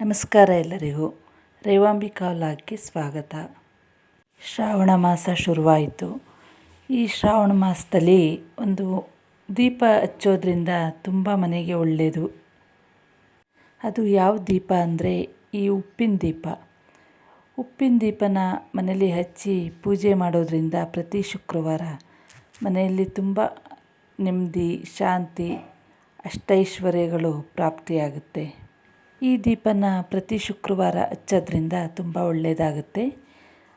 ನಮಸ್ಕಾರ ಎಲ್ಲರಿಗೂ. ರೇವಾಂಬಿಕಾ ವ್ಲಾಗ್ಗೆ ಸ್ವಾಗತ. ಶ್ರಾವಣ ಮಾಸ ಶುರುವಾಯಿತು. ಈ ಶ್ರಾವಣ ಮಾಸದಲ್ಲಿ ಒಂದು ದೀಪ ಹಚ್ಚೋದ್ರಿಂದ ತುಂಬ ಮನೆಗೆ ಒಳ್ಳೆಯದು ಅದು ಯಾವ ದೀಪ ಅಂದರೆ ಈ ಉಪ್ಪಿನ ದೀಪ. ಉಪ್ಪಿನ ದೀಪನ ಮನೆಯಲ್ಲಿ ಹಚ್ಚಿ ಪೂಜೆ ಮಾಡೋದ್ರಿಂದ ಪ್ರತಿ ಶುಕ್ರವಾರ ಮನೆಯಲ್ಲಿ ತುಂಬ ನೆಮ್ಮದಿ, ಶಾಂತಿ, ಅಷ್ಟೈಶ್ವರ್ಯಗಳು ಪ್ರಾಪ್ತಿಯಾಗುತ್ತೆ. ಈ ದೀಪನ ಪ್ರತಿ ಶುಕ್ರವಾರ ಹಚ್ಚೋದ್ರಿಂದ ತುಂಬ ಒಳ್ಳೆಯದಾಗುತ್ತೆ.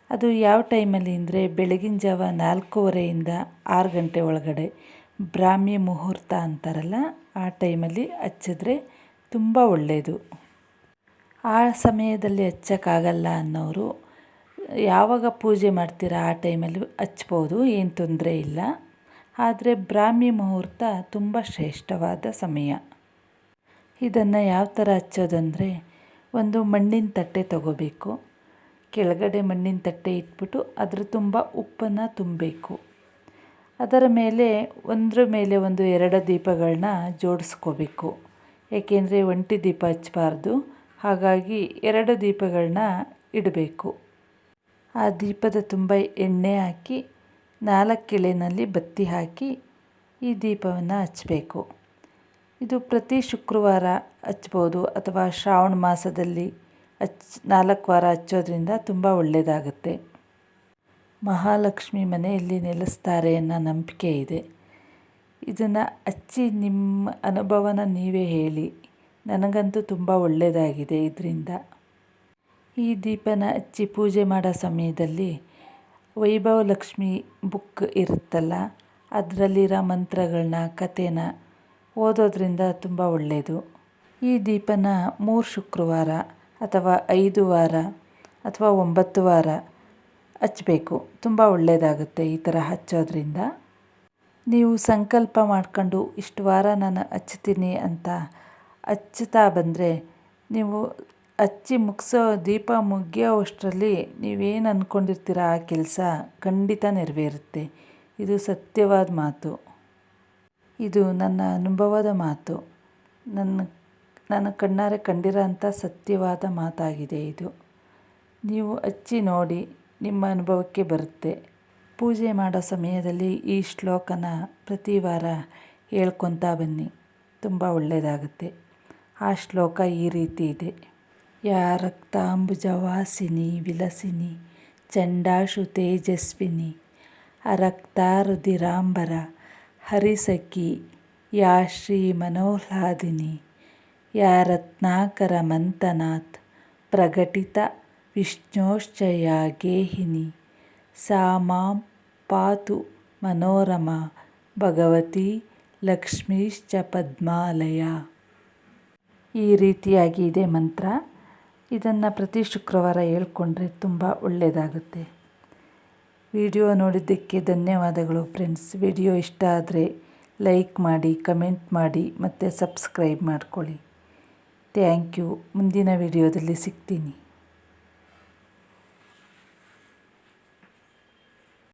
ಅದು ಯಾವ ಟೈಮಲ್ಲಿ ಅಂದರೆ ಬೆಳಗಿನ ಜಾವ ನಾಲ್ಕೂವರೆಯಿಂದ ಆರು ಗಂಟೆ ಒಳಗಡೆ ಬ್ರಾಹ್ಮಿ ಮುಹೂರ್ತ ಅಂತಾರಲ್ಲ, ಆ ಟೈಮಲ್ಲಿ ಹಚ್ಚಿದ್ರೆ ತುಂಬ ಒಳ್ಳೆಯದು. ಆ ಸಮಯದಲ್ಲಿ ಹಚ್ಚೋಕ್ಕಾಗಲ್ಲ ಅನ್ನೋರು ಯಾವಾಗ ಪೂಜೆ ಮಾಡ್ತೀರಾ ಆ ಟೈಮಲ್ಲಿ ಹಚ್ಬೋದು, ಏನು ತೊಂದರೆ ಇಲ್ಲ. ಆದರೆ ಬ್ರಾಹ್ಮಿ ಮುಹೂರ್ತ ತುಂಬ ಶ್ರೇಷ್ಠವಾದ ಸಮಯ. ಇದನ್ನು ಯಾವ ಥರ ಹಚ್ಚೋದಂದರೆ ಒಂದು ಮಣ್ಣಿನ ತಟ್ಟೆ ತಗೋಬೇಕು. ಕೆಳಗಡೆ ಮಣ್ಣಿನ ತಟ್ಟೆ ಇಟ್ಬಿಟ್ಟು ಅದ್ರ ತುಂಬ ಉಪ್ಪನ್ನು ತುಂಬಬೇಕು. ಅದರ ಮೇಲೆ ಒಂದರ ಮೇಲೆ ಒಂದು ಎರಡು ದೀಪಗಳನ್ನ ಜೋಡಿಸ್ಕೋಬೇಕು. ಏಕೆಂದರೆ ಒಂಟಿ ದೀಪ ಹಚ್ಚಬಾರ್ದು ಹಾಗಾಗಿ ಎರಡು ದೀಪಗಳನ್ನ ಇಡಬೇಕು. ಆ ದೀಪದ ತುಂಬ ಎಣ್ಣೆ ಹಾಕಿ ನಾಲ್ಕು ಎಳೆನಲ್ಲಿ ಬತ್ತಿ ಹಾಕಿ ಈ ದೀಪವನ್ನು ಹಚ್ಚಬೇಕು ಇದು ಪ್ರತಿ ಶುಕ್ರವಾರ ಹಚ್ಬೋದು ಅಥವಾ ಶ್ರಾವಣ ಮಾಸದಲ್ಲಿ ಹಚ್, ನಾಲ್ಕು ವಾರ ಹಚ್ಚೋದ್ರಿಂದ ತುಂಬ ಒಳ್ಳೆಯದಾಗುತ್ತೆ ಮಹಾಲಕ್ಷ್ಮಿ ಮನೆಯಲ್ಲಿ ನೆಲೆಸ್ತಾರೆ ಅನ್ನೋ ನಂಬಿಕೆ ಇದೆ. ಇದನ್ನು ಹಚ್ಚಿ ನಿಮ್ಮ ಅನುಭವನ ನೀವೇ ಹೇಳಿ. ನನಗಂತೂ ತುಂಬ ಒಳ್ಳೆಯದಾಗಿದೆ ಇದರಿಂದ. ಈ ದೀಪನ ಹಚ್ಚಿ ಪೂಜೆ ಮಾಡೋ ಸಮಯದಲ್ಲಿ ವೈಭವ ಲಕ್ಷ್ಮಿ ಬುಕ್ ಇರುತ್ತಲ್ಲ, ಅದರಲ್ಲಿರೋ ಮಂತ್ರಗಳನ್ನ, ಕಥೆನ ಓದೋದ್ರಿಂದ ತುಂಬ ಒಳ್ಳೆಯದು. ಈ ದೀಪನ ಮೂರು ಶುಕ್ರವಾರ ಅಥವಾ ಐದು ವಾರ ಅಥವಾ ಒಂಬತ್ತು ವಾರ ಹಚ್ಚಬೇಕು ತುಂಬ ಒಳ್ಳೆಯದಾಗುತ್ತೆ ಈ ಥರ ಹಚ್ಚೋದ್ರಿಂದ. ನೀವು ಸಂಕಲ್ಪ ಮಾಡಿಕೊಂಡು ಇಷ್ಟು ವಾರ ನಾನು ಹಚ್ತೀನಿ ಅಂತ ಹಚ್ಚುತ್ತಾ ಬಂದರೆ ನೀವು ಹಚ್ಚಿ ಮುಗಿಸೋ ದೀಪ ಮುಗಿಯೋವಷ್ಟರಲ್ಲಿ ನೀವೇನು ಅಂದ್ಕೊಂಡಿರ್ತೀರ ಆ ಕೆಲಸ ಖಂಡಿತ ನೆರವೇರುತ್ತೆ. ಇದು ಸತ್ಯವಾದ ಮಾತು. ಇದು ನನ್ನ ಅನುಭವದ ಮಾತು. ನನ್ನ ನಾನು ಕಣ್ಣಾರೆ ಕಂಡಿರೋಂಥ ಸತ್ಯವಾದ ಮಾತಾಗಿದೆ ಇದು. ನೀವು ಹಚ್ಚಿ ನೋಡಿ ನಿಮ್ಮ ಅನುಭವಕ್ಕೆ ಬರುತ್ತೆ. ಪೂಜೆ ಮಾಡೋ ಸಮಯದಲ್ಲಿ ಈ ಶ್ಲೋಕನ ಪ್ರತಿ ವಾರ ಹೇಳ್ಕೊತಾ ಬನ್ನಿ. ತುಂಬ ಒಳ್ಳೆಯದಾಗುತ್ತೆ ಆ ಶ್ಲೋಕ ಈ ರೀತಿ ಇದೆ. ಯಾ ರಕ್ತಾಂಬುಜವಾಸಿನಿ ವಿಲಸಿನಿ, ಚಂಡಾಶು ತೇಜಸ್ವಿನಿ ಅರಕ್ತಾರುಧಿರಾಂಬರ ಹರಿಸಖಿ ಯಾ ಶ್ರೀ ಮನೋಹ್ಲಾದಿನಿ, ಯಾ ರತ್ನಾಕರ ಮಂಥನಾಥ್ ಪ್ರಕಟಿತ ವಿಷ್ಣೋಶ್ಚಯ ಗೇಹಿನಿ ಸಾ ಮಾಂ ಪಾತು ಮನೋರಮ, ಭಗವತಿ ಲಕ್ಷ್ಮೀಶ್ಚ ಪದ್ಮಾಲಯ. ಈ ರೀತಿಯಾಗಿ ಇದೆ ಮಂತ್ರ. ಇದನ್ನು ಪ್ರತಿ ಶುಕ್ರವಾರ ಹೇಳ್ಕೊಂಡ್ರೆ ತುಂಬ ಒಳ್ಳೆಯದಾಗುತ್ತೆ ವಿಡಿಯೋ ನೋಡಿದ್ದಕ್ಕೆ ಧನ್ಯವಾದಗಳು ಫ್ರೆಂಡ್ಸ್ ವಿಡಿಯೋ ಇಷ್ಟ ಆದರೆ ಲೈಕ್ ಮಾಡಿ ಕಮೆಂಟ್ ಮಾಡಿ ಮತ್ತು ಸಬ್ಸ್ಕ್ರೈಬ್ ಮಾಡ್ಕೊಳ್ಳಿ. ಥ್ಯಾಂಕ್ ಯು ಮುಂದಿನ ವಿಡಿಯೋದಲ್ಲಿ ಸಿಗ್ತೀನಿ.